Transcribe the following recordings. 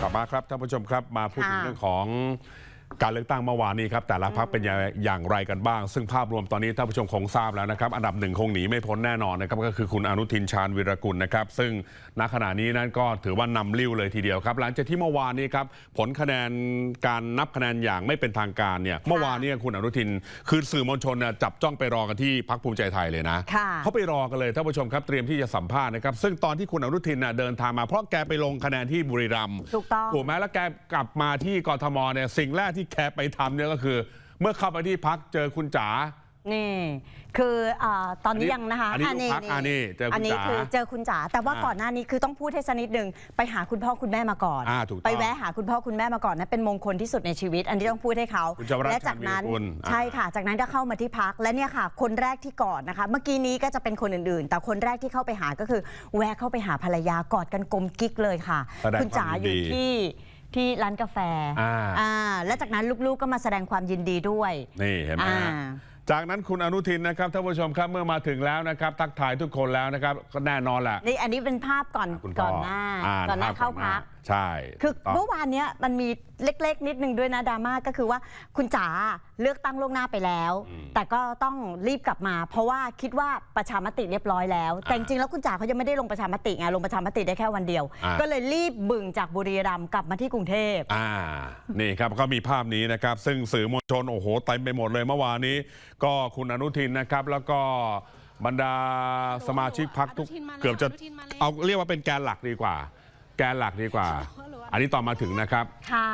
กลับมาครับท่านผู้ชมครับมาพูดถึงค่ะเรื่องของ การเลือกตั้งเมื่อวานนี้ครับแต่ละพรรคเป็นอย่างไรกันบ้าง ซึ่งภาพรวมตอนนี้ท่านผู้ชมคงทราบแล้วนะครับอันดับหนึ่งคงหนีไม่พ้นแน่นอนนะครับก็คือคุณอนุทินชาญวิรกุลนะครับซึ่งณขณะนี้นั้นก็ถือว่านำลิ้วเลยทีเดียวครับ หลังจากที่เมื่อวานนี้ครับผลคะแนนการนับคะแนนอย่างไม่เป็นทางการเนี่ยเมื่อวานเนี้คุณอนุทินคือสื่อมวลชนเนี่ยจับจ้องไปรอกันที่พรรคภูมิใจไทยเลยนะค่ะเขาไปรอกันเลยท่านผู้ชมครับเตรียมที่จะสัมภาษณ์นะครับซึ่งตอนที่คุณอนุทินน่ะเดินทางมาเพราะแกไปลงคะแนนที่บุรีรัมย์ถูกต้องถูกไหมแล้วแกกลับมาที่กทมเนี่ยสิ่งแรกที่แกไปทำเนี่ยก็คือ เมื่อเข้าไปที่พักเจอคุณจ๋านี่ คืออาตอนนี้อันนี้ยังนะคะอันนี้ลูกพักอันนี้เจอคุณอันนี้จ๋า คือเจอคุณจ๋าแต่ว่าอ่าก่อนหน้านี้คือต้องพูดให้สกนิดหนึ่งไปหาคุณพ่อคุณแม่มาก่อน อ่าถูกต้องไปแวะหาคุณพ่อคุณแม่มาก่อนนะเป็นมงคลที่สุดในชีวิต อันนี้ต้องพูดให้เขาคุณเจ้าราชและจากนั้นชาญวีรกุลอ่า ใช่ค่ะ จากนั้นก็เข้ามาที่พักและเนี่ยค่ะ คนแรกที่กอดนะคะ เมื่อกี้นี้ก็จะเป็นคนอื่นๆ แต่คนแรกที่เข้าไปหาก็คือ แวะเข้าไปหาภรรยากอดกันกลมกิ๊กเลยค่ะ แสดงคุณจ๋าความยินอยู่ดีที่ ที่ร้านกาแฟอ่า อ่าและจากนั้นลูกๆก็มาแสดงความยินดีด้วย นี่เห็นไหมฮะอ่า จากนั้นคุณอนุทินนะครับท่านผู้ชมครับเมื่อมาถึงแล้วนะครับ ทักทายทุกคนแล้วนะครับ ก็แน่นอนแหละ นี่อันนี้เป็นภาพก่อนคุณก่พ่อนหน้า อ่ก่อนหน้าภพเข้าก่อนหน้พักใช่ คือถูกต้งเมื่อวานเนี้ยมันมีเล็กๆ นิดนึงด้วยนะดราม่าก็คือว่าคุณจ๋าเลือกตั้งล่วงหน้าไปแล้ว อืมแต่ก็ต้องรีบกลับมา เพราะว่าคิดว่าประชามติเรียบร้อยแล้ว แต่จริงๆแล้วคุณจ๋าเขายังไม่ได้ลงประชามติไงลงประชามติได้แค่วันเดียว อ่า ก็เลยรีบบึงจากบุรีรัมย์กลับมาที่กรุงเทพ อ่า นี่ครับก็มีภาพนี้นะครับ ซึ่งสื่อมวลชนโอ้โหเต็มไปหมดเลยเมื่อวานนี้ ก็คุณอนุทินนะครับ แล้วก็บรรดาสมาชิกพักทุกอนุทินมาแล้วเกือบจะอนุทินมาแล้วเอาเรียกว่าเป็นแกนหลักดีกว่า แกนหลักดีกว่า อันนี้ตอนมาถึงนะครับ ค่ะ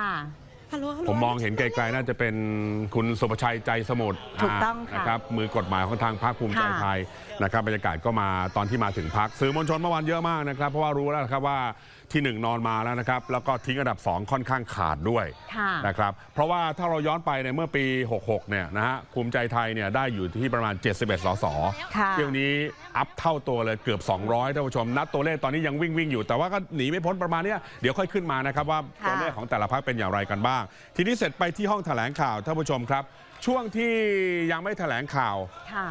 ฮัลโหลฮัลโหลผมมองเห็นไกลๆน่าจะเป็นคุณสุประชัยใจสมุทรถูกต้องค่ะนะครับมือกฎหมายของทางพรรคภูมิใจค่ะไทยนะครับบรรยากาศก็มาตอนที่มาถึงพักสื่อมวลชนเมื่อวานเยอะมากนะครับ เพราะว่ารู้แล้วนะครับว่า ที่หนึ่งนอนมาแล้วนะครับ แล้วก็ทิ้งอันดับสองค่อนข้างขาดด้วยค่ะนะครับเพราะว่าถ้าเราย้อนไปในยเมื่อปี 66 เนี่ยนะฮะภูมิใจไทยเนี่ยได้อยู่ที่ประมาณ 71 สสค่ะเที่ยวนี้อัพเท่าตัวเลยเกือบ 200ท่านผู้ชม นัดตัวเลขตอนนี้ยังวิ่งวิ่งอยู่ แต่ว่าก็หนีไม่พ้นประมาณเนี้ยเดี๋ยวค่อยขึ้นมานะครับว่าค่ะตัวเลขของแต่ละพรรคเป็นอย่างไรกันบ้าง ทีนี้เสร็จไปที่ห้องแถลงข่าวท่านผู้ชมครับ ช่วงที่ยังไม่แถลงข่าวค่ะ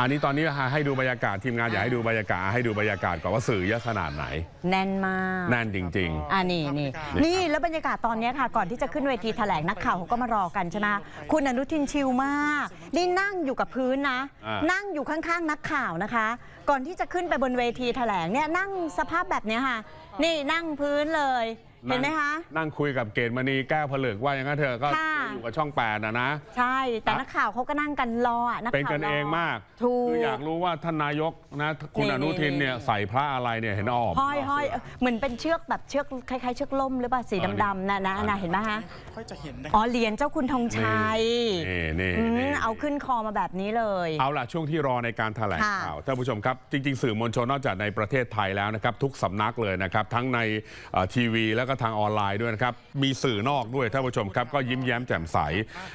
อันนี้ตอนนี้ให้ดูบรรยากาศทีมงานอยากให้ดูบรรยากาศให้ดูบรรยากาศก่อนว่าสื่อเยอะขนาดไหน แน่นมากแน่นจริงอ่านี่นี่นี่แล้วบรรยากาศตอนเนี้ยค่ะ ก่อนที่จะขึ้นเวทีแถลงนักข่าวเขาก็มารอกันใช่ไหมคุณอนุทินชิลมาก นี่นั่งอยู่กับพื้นนะอ่านั่งอยู่ข้างๆนักข่าวนะคะ ก่อนที่จะขึ้นไปบนเวทีแถลงเนี่ยนั่งสภาพแบบเนี้ยค่ะ นี่นั่งพื้นเลยๆ เห็นไหมคะ นั่งคุยกับเกตมณีแก้วผลึกว่าอย่างนั้นเถอะก็ค่ะ อยู่กับช่องแปดนะนะ ใช่ แต่นักข่าวเขาก็นั่งกันรออะนักเป็นข่าวกันรเองมากถูก คืออยากรู้ว่าท่านนายกนะคุณนี่อนุทินเนี่ยนี่ใส่พระอะไรเนี่ยเห็นออก ห้อยห้อยเอ่อเหมือนเป็นเชือกแบบเชือกคล้ายๆเชือกล่มหรือเปล่าสีดำๆนะนะนะเห็นไหมฮะค่อยจะเห็นนะ อ๋อเหรียญเจ้าคุณธงชัยนี่นี่อืมนี่ เอาขึ้นคอมาแบบนี้เลย เอาล่ะ ช่วงที่รอในการแถลงค่ะข่าวท่านผู้ชมครับ จริง ๆ สื่อมวลชนนอกจากในประเทศไทยแล้วนะครับ ทุกสำนักเลยนะครับ ทั้งในเอ่อทีวีแล้วก็ทางออนไลน์ด้วยนะครับ มีสื่อนอกด้วยท่านผู้ชมครับ ก็ยิ้มแย้มแจ่มใส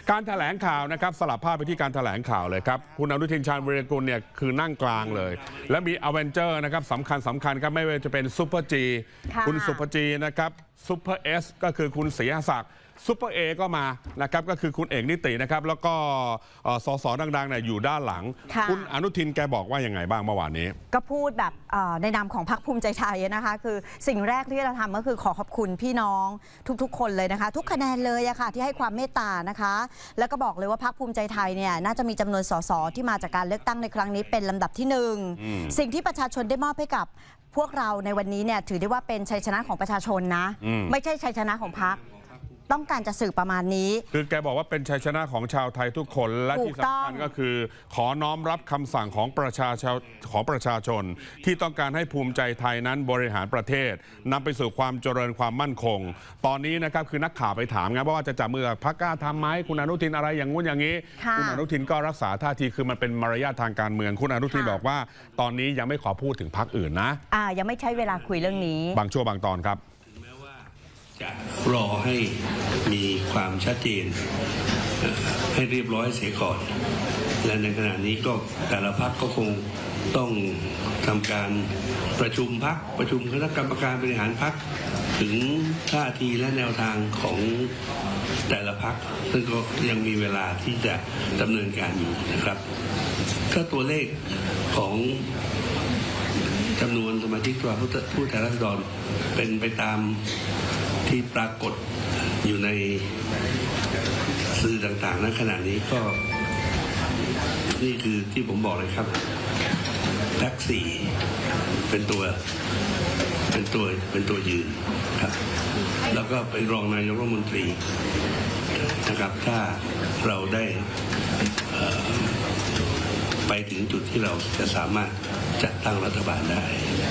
การแถลงข่าวนะครับสลับภาพไปที่การแถลงข่าวเลยครับ คุณอนุทินชาญวีรกุลเนี่ยคือนั่งกลางเลย และมีอเวนเจอร์นะครับสำคัญสำคัญครับไม่ว่าจะเป็นซูเปอร์จีค่ะคุณสุภจีนะครับซูเปอร์เอสก็คือคุณศรีหศักดิ์ ซูเปอร์เอก็มานะครับก็คือคุณเอกนิตินะครับ แล้วก็เอ่อสสดังๆเนี่ยอยู่ด้านหลังค่ะ ณอนุทินแกบอกว่ายังไงบ้างเมื่อวานนี้ ก็พูดแบบเอ่อในนามของพรรคภูมิใจไทยนะคะ คือสิ่งแรกที่เราทำก็คือขอขอบคุณพี่น้องทุกๆ คนเลยนะคะ ทุกคะแนนเลยอะค่ะที่ให้ความเมตตานะคะ แล้วก็บอกเลยว่าพรรคภูมิใจไทยเนี่ยน่าจะมีจำนวนสสที่มาจากการเลือกตั้งในครั้งนี้เป็นลำดับที่หนึ่งอืม สิ่งที่ประชาชนได้มอบให้กับพวกเราในวันนี้เนี่ยถือได้ว่าเป็นชัยชนะของประชาชนนะ อืม ไม่ใช่ชัยชนะของพรรค ต้องการจะสื่อประมาณนี้ คือแกบอกว่าเป็นชัยชนะของชาวไทยทุกคนและถูที่กต้องสำคัญก็คือ ขอน้อมรับคำสั่งของประชาชนของประชาชน ที่ต้องการให้ภูมิใจไทยนั้นบริหารประเทศนำไปสู่ความเจริญความมั่นคง ตอนนี้นะครับคือนักข่าวไปถามไงว่าจะจับมือกับพรรคกล้าทำไหมคุณอนุทินอะไรอย่างงู้นอย่างนี้ค่ะณอนุทินก็รักษาท่าทีคือมันเป็นมารยาททางการเมืองคุณอนุทินค่ะบอกว่า ตอนนี้ยังไม่ขอพูดถึงพรรคอื่นนะอ่ายังไม่ใช่เวลาคุยเรื่องนี้ บางช่วงบางตอนครับแม้ว่าจะ รอให้มีความชัดเจนให้เรียบร้อยเสียก่อน และในขณะนี้ก็แต่ละพักก็คงต้องทำการประชุมพักประชุมคณะกรรมการบริหารพักถึงท่าทีและแนวทางของแต่ละพักซึ่งก็ยังมีเวลาที่จะดำเนินการอยู่นะครับ ก็ตัวเลขของจำนวนสมาชิกสภาผู้ผู้แทนราษฎรเป็นไปตาม ที่ปรากฏอยู่ในสื่อต่างๆณขณะนี้ก็ นี่คือที่ผมบอกเลยครับแท็กซี่เป็นตัวเป็นตัวเป็นตัวยืนครับ แล้วก็เป็นรองนายกรัฐมนตรีนะครับถ้าเราได้ไปถึงจุดที่เราจะสามารถ จัดตั้งรัฐบาลได้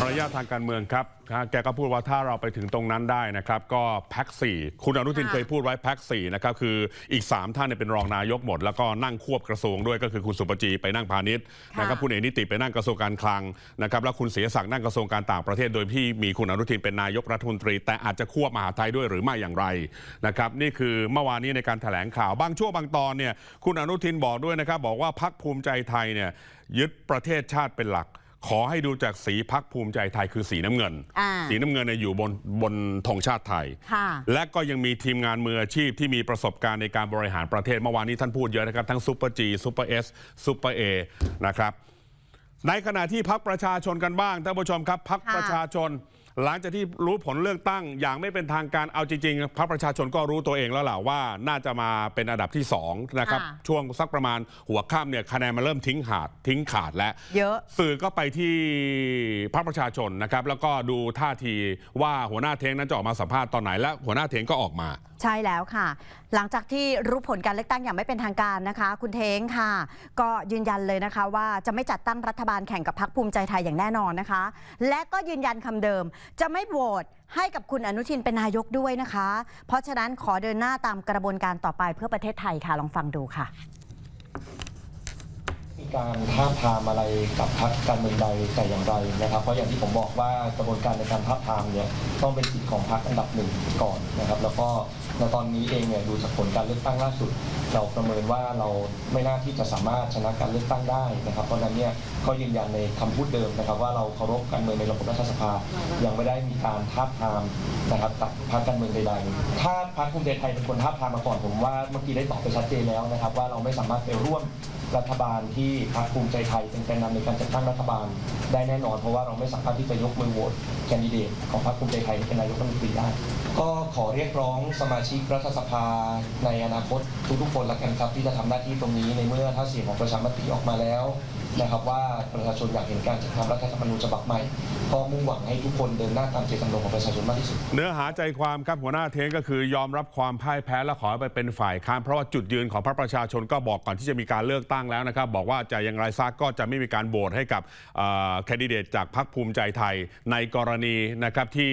ระยะทางการเมืองครับนะแกก็พูดว่าถ้าเราไปถึงตรงนั้นได้นะครับ ก็แพ็กสี่คุณอนุทินค่ะเคยพูดไว้แพ็กสี่นะครับ คืออีก 3 ท่านเนี่ยเป็นรองนายกหมด แล้วก็นั่งควบกระทรวงด้วยก็คือคุณสุปจีไปนั่งพาณิชย์นะครับคุณเอกนิติไปนั่งกระทรวงการคลังนะครับแล้วคุณเสียศักดิ์นั่งกระทรวงการต่างประเทศ โดยที่มีคุณอนุทินเป็นนายกรัฐมนตรี แต่อาจจะควบมหาดไทยด้วยหรือไม่อย่างไรนะครับนี่คือเมื่อวานนี้ในการแถลงข่าวบางช่วงบางตอนเนี่ยคุณอนุทินบอกด้วยนะครับบอกว่าพักภูมิใจไทยเนี่ยยึดประเทศชาติเป็นหลัก ขอให้ดูจากสีพักภูมิใจไทยคือสีน้ำเงิน อ่า สีน้ำเงินเนี่ยอยู่บนบนธงชาติไทย ค่ะ และก็ยังมีทีมงานมืออาชีพที่มีประสบการณ์ในการบริหารประเทศเมื่อวานนี้ท่านพูดเยอะนะครับ ทั้งซูเปอร์จีซูเปอร์เอสซูเปอร์เอนะครับ ในขณะที่พักประชาชนกันบ้างท่านผู้ชมครับพักค่ะ ประชาชน หลังจากที่รู้ผลเลือกตั้งอย่างไม่เป็นทางการเอาจริงๆพักประชาชนก็รู้ตัวเองแล้วล่ะว่าน่าจะมาเป็นอันดับที่สองนะครับค่ะช่วงสักประมาณหัวค่ำเนี่ยคะแนนมันเริ่มทิ้งขาดทิ้งขาดแล้วเยอะสื่อก็ไปที่พรรคประชาชนนะครับแล้วก็ดูท่าทีว่าหัวหน้าเทงนั้นจะออกมาสัมภาษณ์ตอนไหนและหัวหน้าเทงก็ออกมา ใช่แล้วค่ะ หลังจากที่รู้ผลการเลือกตั้งอย่างไม่เป็นทางการนะคะ คุณเท้งค่ะ ก็ยืนยันเลยนะคะ ว่าจะไม่จัดตั้งรัฐบาลแข่งกับพรรคภูมิใจไทยอย่างแน่นอนนะคะ และก็ยืนยันคำเดิมจะไม่โหวตให้กับคุณอนุทินเป็นนายกด้วยนะคะ เพราะฉะนั้นขอเดินหน้าตามกระบวนการต่อไปเพื่อประเทศไทยค่ะลองฟังดูค่ะ การท้าทามอะไรกับพรรคการเมืองใดแต่อย่างไรนะครับ เพราะอย่างที่ผมบอกว่ากระบวนการในการท้าทามเนี่ยต้องเป็นสิทธิของพรรคอันดับหนึ่งก่อนนะครับ แล้วก็ในตอนนี้เองเนี่ยดูจากผลการเลือกตั้งล่าสุด เราประเมินว่าเราไม่น่าที่จะสามารถชนะการเลือกตั้งได้นะครับ เพราะนั้นเนี่ยก็ยืนยันในคำพูดเดิมนะครับ ว่าเราเคารพการเมืองในระบบรัฐสภา ยังไม่ได้มีการท้าทามนะครับกับพรรคการเมืองใดๆ ถ้าพรรคภูมิใจไทยเป็นคนท้าทามมาก่อนผมว่าเมื่อกี้ได้ตอบไปชัดเจนแล้วนะครับ ว่าเราไม่สามารถไปร่วม รัฐบาลที่พรรคภูมิใจไทยเป็นแกนนำในการจัดตั้งรัฐบาลได้แน่นอน เพราะว่าเราไม่สามารถที่จะยกมือโหวตแคนดิเดตของพรรคภูมิใจไทยเป็นนายกรัฐมนตรีได้ ก็ขอเรียกร้องสมาชิกรัฐสภาในอนาคตทุกๆคนละกันครับที่จะทำหน้าที่ตรงนี้ในเมื่อถ้าเสียงของประชามติออกมาแล้ว นะครับว่าประชาชนอยากเห็นการจัดทำรัฐธรรมนูญฉบับใหม่ก็มุ่งหวังให้ทุกคนเดินหน้าตามเจตจำนงของประชาชนมากที่สุด เนื้อหาใจความครับหัวหน้าเทงก็คือยอมรับความพ่ายแพ้และขอให้ไปเป็นฝ่ายค้านเพราะว่าจุดยืนของพรรคประชาชนก็บอกก่อนที่จะมีการเลือกตั้งแล้วนะครับ บอกว่าจะอย่างไรซากก็จะไม่มีการโหวตให้กับแคนดิเดตจากพรรคภูมิใจไทยในกรณีนะครับที่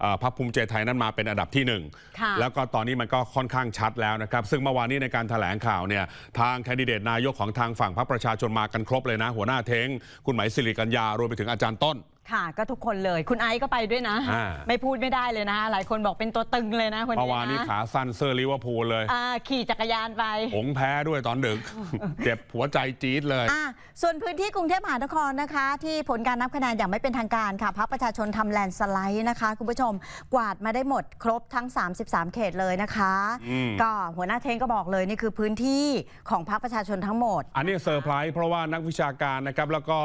เอ่อพรรคภูมิใจไทยนั้นมาเป็นอันดับที่หนึ่งค่ะแล้วก็ตอนนี้มันก็ค่อนข้างชัดแล้วนะครับ ซึ่งเมื่อวานนี้ในการแถลงข่าวเนี่ยทางแคนดิเดตนายกของทางฝั่งพรรคประชาชนมากันครบเลยนะหัวหน้าเทงคุณหมายสิริกัญญารวมไปถึงอาจารย์ต้น ค่ะก็ทุกคนเลย คุณไอซ์ก็ไปด้วยนะ อ่า ไม่พูดไม่ได้เลยนะคะหลายคนบอกเป็นตัวตึงเลยนะคนเมื่นี้อวานนี้นะขาสั้นเสื้อลิเวอร์พูลเลยอ่าขี่จักรยานไปผงแพ้ด้วยตอนดึก เจ็บหัวใจจี๊ดเลย อะส่วนพื้นที่กรุงเทพมหานครนะคะ ที่ผลการนับคะแนนอย่างไม่เป็นทางการค่ะพรรคประชาชนทำแลนด์สไลด์นะคะ คุณผู้ชมกวาดมาได้หมดครบทั้ง 33 เขตเลยนะคะ อืม ก็หัวหน้าเทงก็บอกเลยนี่คือพื้นที่ของพรรคประชาชนทั้งหมด อันนี้เซอร์ไพรส์เพราะว่านักวิชาการนะครับ แล้วก็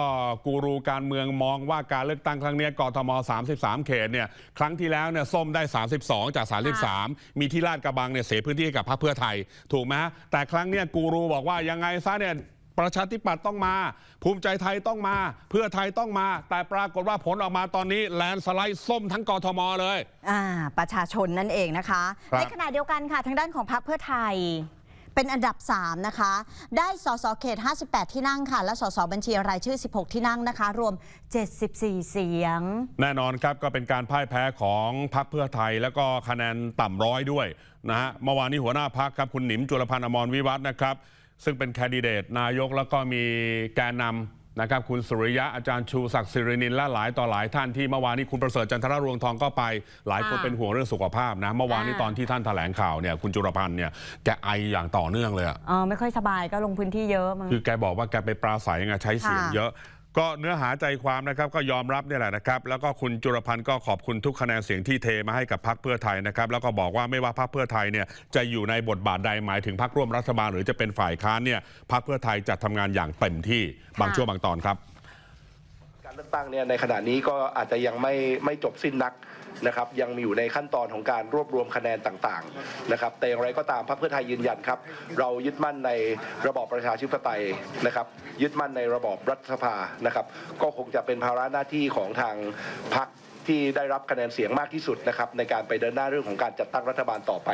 กูรูการเมืองมองว่าการเลือกตั้งครั้งเนี้ยกทม 33 เขตเนี่ยครั้งที่แล้วเนี่ยส้มได้ 32 จาก 33 มีที่ลาดกระบังเนี่ยเสียพื้นที่ให้กับพรรคเพื่อไทย ถูกไหมฮะแต่ครั้งเนี้ยกูรูบอกว่ายังไงซะเนี่ยประชาธิปัตย์ต้องมา ภูมิใจไทยต้องมา เพื่อไทยต้องมา แต่ปรากฏว่าผลออกมาตอนนี้แลนด์สไลด์ส้มทั้งกทมเลย อ่าประชาชนนั่นเองนะคะ ครับ ในขณะเดียวกันค่ะ ทางด้านของพรรคเพื่อไทย เป็นอันดับ 3 นะคะ ได้สสเขต 58 ที่นั่งค่ะ และสสบัญชีรายชื่อ 16 ที่นั่งนะคะ รวม 74 เสียง แน่นอนครับก็เป็นการพ่ายแพ้ของพรรคเพื่อไทย แล้วก็คะแนนต่ำร้อยด้วยนะฮะเมื่อวานนี้หัวหน้าพักครับคุณหนิมจุลพันธ์อมรวิวัฒน์นะครับ ซึ่งเป็นแคนดิเดตนายกแล้วก็มีแกนนำ นะครับคุณสุริยะอาจารย์ชูศักดิ์สิรินินและหลายต่อหลายท่านที่เมื่อวานนี้คุณประเสริฐจันทรรวงทองก็ไป หลายคนค่ะเป็นห่วงเรื่องสุขภาพนะเมื่อวานนี้อ่าตอนที่ท่านแถลงข่าวเนี่ยคุณจุลพันธ์เนี่ยแกไออย่างต่อเนื่องเลยอะอ๋อไม่ค่อยสบายก็ลงพื้นที่เยอะมั้งคือแกบอกว่าแกไปปราศัยไงใช้เสียงค่ะเยอะ ก็เนื้อหาใจความนะครับก็ยอมรับเนี่ยแหละนะครับ แล้วก็คุณจุรพันธ์ก็ขอบคุณทุกคะแนนเสียงที่เทมาให้กับพรรคเพื่อไทยนะครับ แล้วก็บอกว่าไม่ว่าพรรคเพื่อไทยเนี่ยจะอยู่ในบทบาทใดหมายถึงพรรคร่วมรัฐบาล หรือจะเป็นฝ่ายค้านเนี่ยพรรคเพื่อไทยจะทำงานอย่างเต็มที่บางช่วงบางตอนครับ การเลือกตั้งเนี่ยในขณะนี้ก็อาจจะยังไม่ไม่จบสิ้นนักนะครับยังมีอยู่ในขั้นตอนของการรวบรวมคะแนนต่างๆนะครับแต่อย่างไรก็ตามพรรคเพื่อไทยยืนยันครับ เรายึดมั่นในระบอบประชาธิปไตยนะครับ ยึดมั่นในระบอบรัฐสภานะครับ ก็คงจะเป็นภาระหน้าที่ของทางพรรคที่ได้รับคะแนนเสียงมากที่สุดนะครับในการไปเดินหน้าเรื่องของการจัดตั้งรัฐบาลต่อไป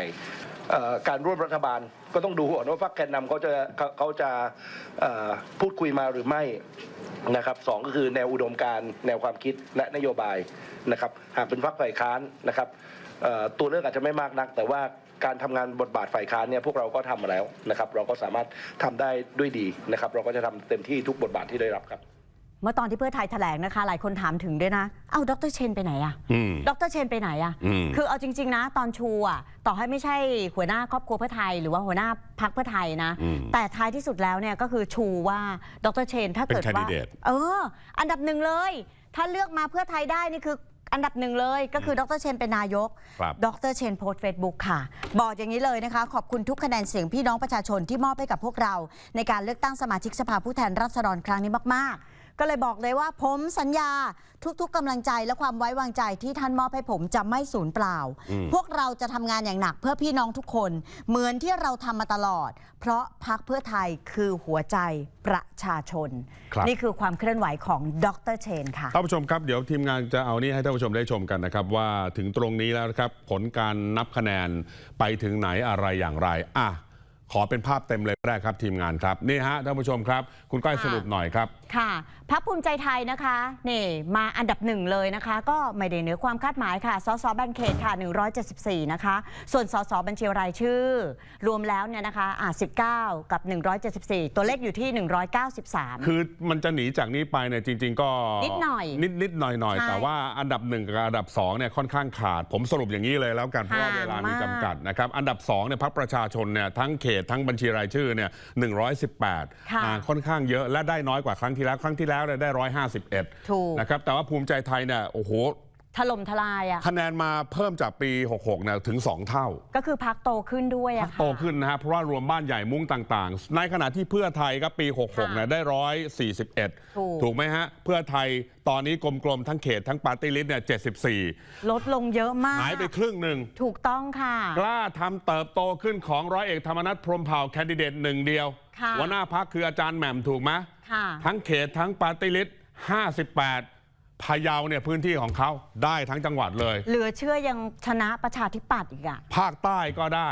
การร่วมรัฐบาลก็ต้องดูก่อนว่าพรรคแกนนำเขาจะเขาจะพูดคุยมาหรือไม่นะครับสองก็คือแนวอุดมการแนวความคิดและนโยบายนะครับหากเป็นพรรคฝ่ายค้านนะครับตัวเลือกอาจจะไม่มากนัก แต่ว่าการทำงานบทบาทฝ่ายค้านเนี่ยพวกเราก็ทำมาแล้วนะครับ เราก็สามารถทำได้ด้วยดีนะครับ เราก็จะทำเต็มที่ทุกบทบาทที่ได้รับครับ เมื่อตอนที่เพื่อไทยแถลงนะคะ หลายคนถามถึงด้วยนะ เอ้าดรเชนไปไหนอะอืมดรเชนไปไหนอะอืมคือเอาจริง ๆ นะ ตอนชูอะต่อให้ไม่ใช่หัวหน้าครอบครัวเพื่อไทย หรือว่าหัวหน้าพักเพื่อไทยนะอืมแต่ท้ายที่สุดแล้วเนี่ยก็คือชูว่าดรเชนถ้าเกิดเป็นว่า candidate เออ อันดับหนึ่งเลย ถ้าเลือกมาเพื่อไทยได้นี่คืออันดับหนึ่งเลยก็คือดรเชนเป็นนายกครับดรเชนโพสต์เฟซบุ๊กค่ะ บอกอย่างนี้เลยนะคะ ขอบคุณทุกคะแนนเสียงพี่น้องประชาชนที่มอบให้กับพวกเรา ในการเลือกตั้งสมาชิกสภาผู้แทนราษฎรครั้งนี้มาก ๆ ก็เลยบอกเลยว่าผมสัญญาทุกๆกำลังใจและความไว้วางใจที่ท่านมอบให้ผมจะไม่สูญเปล่าอืมพวกเราจะทำงานอย่างหนักเพื่อพี่น้องทุกคน เหมือนที่เราทำมาตลอด เพราะพักเพื่อไทยคือหัวใจประชาชน ครับ นี่คือความเคลื่อนไหวของดรเชนค่ะ ท่านผู้ชมครับเดี๋ยวทีมงานจะเอานี่ให้ท่านผู้ชมได้ชมกันนะครับ ว่าถึงตรงนี้แล้วนะครับผลการนับคะแนนไปถึงไหนอะไรอย่างไรอะขอเป็นภาพเต็มเลยก็ได้ครับทีมงานครับนี่ฮะท่านผู้ชมครับ คุณก้อยค่ะ สรุปหน่อยครับ ค่ะ พักภูมิใจไทยนะคะนี่มาอันดับหนึ่งเลยนะคะ ก็ไม่ได้เหนือความคาดหมายค่ะ สสแบ่งเขตค่ะ 174 นะคะ ส่วนสสบัญชีรายชื่อ รวมแล้วเนี่ยนะคะอะ19 กับ 174 ตัวเลขอยู่ที่ 193 คือมันจะหนีจากนี้ไปเนี่ยจริง ๆ ก็นิดหน่อยนิดนิดหน่อยหน่อยใช่แต่ว่าอันดับหนึ่งกับอันดับสองเนี่ยค่อนข้างขาด ผมสรุปอย่างนี้เลยแล้วกันเพราะว่าห่างเวลามีมากจำกัดนะครับอันดับสองเนี่ยพรรคประชาชนเนี่ยทั้งเขตทั้งบัญชีรายชื่อเนี่ย118ค่ะ ห่างค่อนข้างเยอะและได้น้อยกว่าครั้งที่แล้วครั้งที่แล้วเนี่ยได้ 151 ถูก นะครับแต่ว่าภูมิใจไทยเนี่ยโอ้โห ถล่มทลายอะคะแนนมาเพิ่มจากปี 66เนี่ยถึง 2 เท่าก็คือพักโตขึ้นด้วยพัอะกค่ะ โตขึ้นนะฮะเพราะว่ารวมบ้านใหญ่มุ้งต่างๆ ในขณะที่เพื่อไทยก็ปี 66เนี่ยได้141ถูกถูกไหมฮะ เพื่อไทยตอนนี้กลมๆ ทั้งเขตทั้งปาร์ตี้ลิสต์เนี่ย74ลดลงเยอะมาก หายไปครึ่งหนึ่ง ถูกต้องค่ะ กล้าทำเติบโตขึ้นของร้อยเอกธรรมนัฐพรหมเผ่าแคนดิเดตหนึ่งเดียวค่ะ หัวหน้าพักคืออาจารย์แหม่มถูกไหมค่ะ ทั้งเขตทั้งปาร์ตี้ลิสต์58 พะเยาเนี่ยพื้นที่ของเขาได้ทั้งจังหวัดเลย เหลือเชื่อยังชนะประชาธิปัตย์อีกอะภาคใต้ก็ได้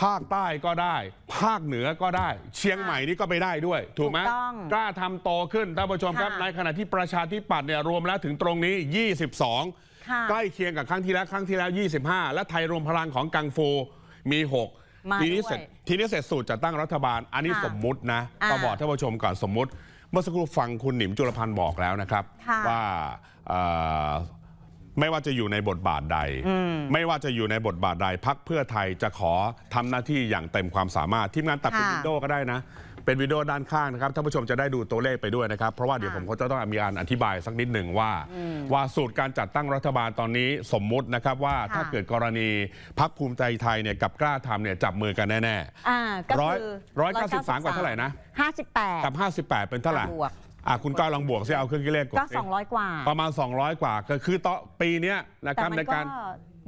ภาคใต้ก็ได้ ภาคเหนือก็ได้ เชียงใหม่นี่ก็ไปได้ด้วย ถูกไหมถูกต้องกล้าทำโตขึ้นท่านผู้ชมครับ ค่ะในขณะที่ประชาธิปัตย์เนี่ยรวมแล้วถึงตรงนี้22ค่ะใกล้เคียงกับครั้งที่แล้วครั้งที่แล้ว 25 และไทยรวมพลังของกังฟูมี 6 มาทีนี้ด้วยเสร็จทีนี้เสร็จสูตรจัดตั้งรัฐบาล อันนี้ค่ะสมมุตินะอ่าต้องบอกท่านผู้ชมก่อนสมมุติเมื่อสักครู่ฟังคุณหนิมจุลพันธ์บอกแล้วนะครับค่ะว่าเอ่อไม่ว่าจะอยู่ในบทบาทใด ไม่ว่าจะอยู่ในบทบาทใดพักเพื่อไทยจะขอทำหน้าที่อย่างเต็มความสามารถทีมงานตัดเป็นค่ะวิดีโอก็ได้นะ เป็นวิดีโอด้านข้างนะครับท่านผู้ชมจะได้ดูตัวเลขไปด้วยนะครับ เพราะว่าเดี๋ยวค่ะผมก็จะต้องมีการอธิบายสักนิดหนึ่งว่า ว่าสูตรการจัดตั้งรัฐบาลตอนนี้สมมุตินะครับว่าค่ะถ้าเกิดกรณีพักภูมิใจไทยเนี่ยกับกล้าทำเนี่ยจับมือกันแน่อ่าก็ร้อยคือร้อยเก้าสิบสามกว่าเท่าไหร่นะห้าสิบแปดๆกับ58เป็นเท่าไหร่บวก อะคุณก้าวลองบวกซิเอาเครื่องคิดเลขกดก็สิ200กว่าประมาณ 200 กว่าก็คือต่อปีเนี้ยนะคแต่รับมันในก็การ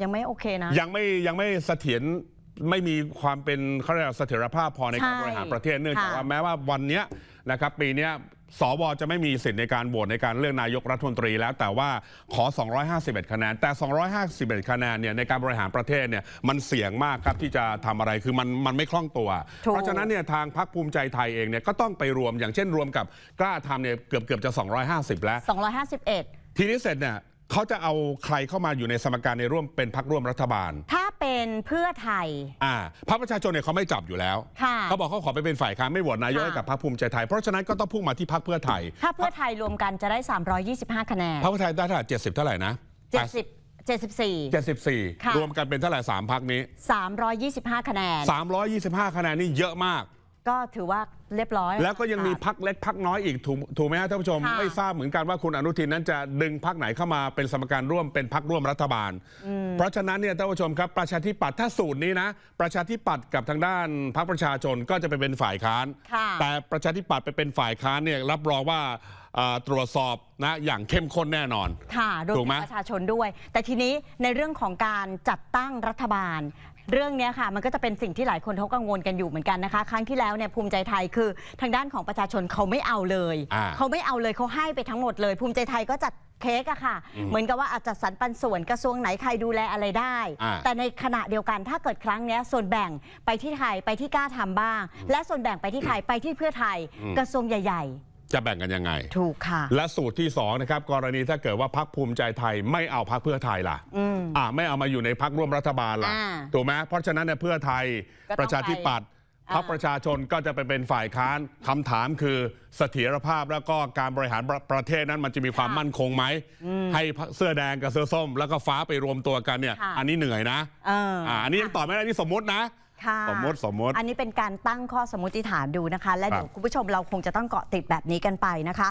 ยังไม่โอเคนะ ยังไม่ยังไม่เสถียร ไม่มีความเป็นเขาเรียกว่าเสถียรภาพพอในการใช่บริหารประเทศเนื่องจากค่ะ ว่าแม้ว่าวันเนี้ยนะครับปีเนี้ยสวจะไม่มีสิทธิ์ในการโหวตในการเลือกนายกรัฐมนตรีแล้ว แต่ว่าขอ 251 คะแนน แต่ 251 คะแนนเนี่ยในการบริหารประเทศเนี่ยมันเสี่ยงมากครับที่จะทำอะไรคือมันมันไม่คล่องตัว ถูก เพราะฉะนั้นเนี่ยทางพรรคภูมิใจไทยเองเนี่ยก็ต้องไปรวมอย่างเช่นรวมกับกล้าทำเนี่ยเกือบเกือบจะ 250 แล้ว 251 ทีนี้เสร็จเนี่ยเขาจะเอาใครเข้ามาอยู่ในสมการในร่วมเป็นพรรคร่วมรัฐบาล ถ้า เป็นเพื่อไทย อ่าพรรคประชาชนเนี่ยเขาไม่จับอยู่แล้วค่ะเขาบอกเขาขอไปเป็นฝ่ายค้านไม่โหวตนายกค่ะให้กับพรรคภูมิใจไทย เพราะฉะนั้นก็ต้องพุ่งมาที่พรรคเพื่อไทย ถ้าเพื่อไทยรวมกันจะได้ 325 คะแนนพรรคเพื่อไทยได้เท่าไหร่เจ็ดสิบเท่าไหร่นะ70 74เจ็ดสิบสี่ค่ะ รวมกันเป็นเท่าไหร่สามพรรคนี้ 325 คะแนน 325 คะแนนนี่เยอะมาก ก็ถือว่าเรียบร้อย แล้วก็ยังมีพักเล็กพักน้อยอีกถูกถูกไหมฮะท่านผู้ชม ค่ะไม่ทราบเหมือนกันว่าคุณอนุทินนั้นจะดึงพักไหนเข้ามาเป็นสมการร่วมเป็นพักร่วมรัฐบาล เพราะฉะนั้นเนี่ยท่านผู้ชมครับประชาธิปัตย์ถ้าสูตรนี้นะ ประชาธิปัตย์กับทางด้านพรรคประชาชนก็จะไปเป็นฝ่ายค้าน ค่ะ แต่ประชาธิปัตย์ไปเป็นฝ่ายค้านเนี่ยรับรองว่าเอ่อตรวจสอบนะอย่างเข้มข้นแน่นอน ค่ะรวมถูกไหมถึงประชาชนด้วย แต่ทีนี้ในเรื่องของการจัดตั้งรัฐบาล เรื่องเนี้ยค่ะมันก็จะเป็นสิ่งที่หลายคนเขากังวลกันอยู่เหมือนกันนะคะ ครั้งที่แล้วเนี่ยภูมิใจไทยคือทางด้านของประชาชนเขาไม่เอาเลยอ่าเขาไม่เอาเลยเขาให้ไปทั้งหมดเลย ภูมิใจไทยก็จัดเค้กอะค่ะ เหมือนกับว่าอาจจะสรรปันส่วนกระทรวงไหนใครดูแลอะไรได้อ่าแต่ในขณะเดียวกันถ้าเกิดครั้งเนี้ยส่วนแบ่งไปที่ไทยไปที่กล้าทำบ้าง และส่วนแบ่งไปที่ใครไปที่เพื่อไทยกระทรวงใหญ่ จะแบ่งกันยังไงๆถูกค่ะ และสูตรที่สองนะครับกรณีถ้าเกิดว่าพักภูมิใจไทยไม่เอาพักเพื่อไทยล่ะอืมอ่าไม่เอามาอยู่ในพักร่วมรัฐบาลล่ะอ่าถูกไหมเพราะฉะนั้นเนี่ยเพื่อไทยก็ต้องประชาธิปัตย์ไปพักประชาชนก็จะไปเป็นฝ่ายค้านคำถามคือเสถียรภาพแล้วก็การบริหารประประเทศนั้นมันจะมีความมั่นคงไหมให้เสื้อแดงกับเสื้อส้ม แล้วก็ฟ้าไปรวมตัวกันเนี่ย ค่ะ อันนี้เหนื่อยนะ เออออ่าอันนี้ยังตอบไม่ได้นี่สมมตินะ ค่ะสมมติสมมติ อันนี้เป็นการตั้งข้อสมมติฐานดูนะคะ และครับเดี๋ยวคุณผู้ชมเราคงจะต้องเกาะติดแบบนี้กันไปนะคะ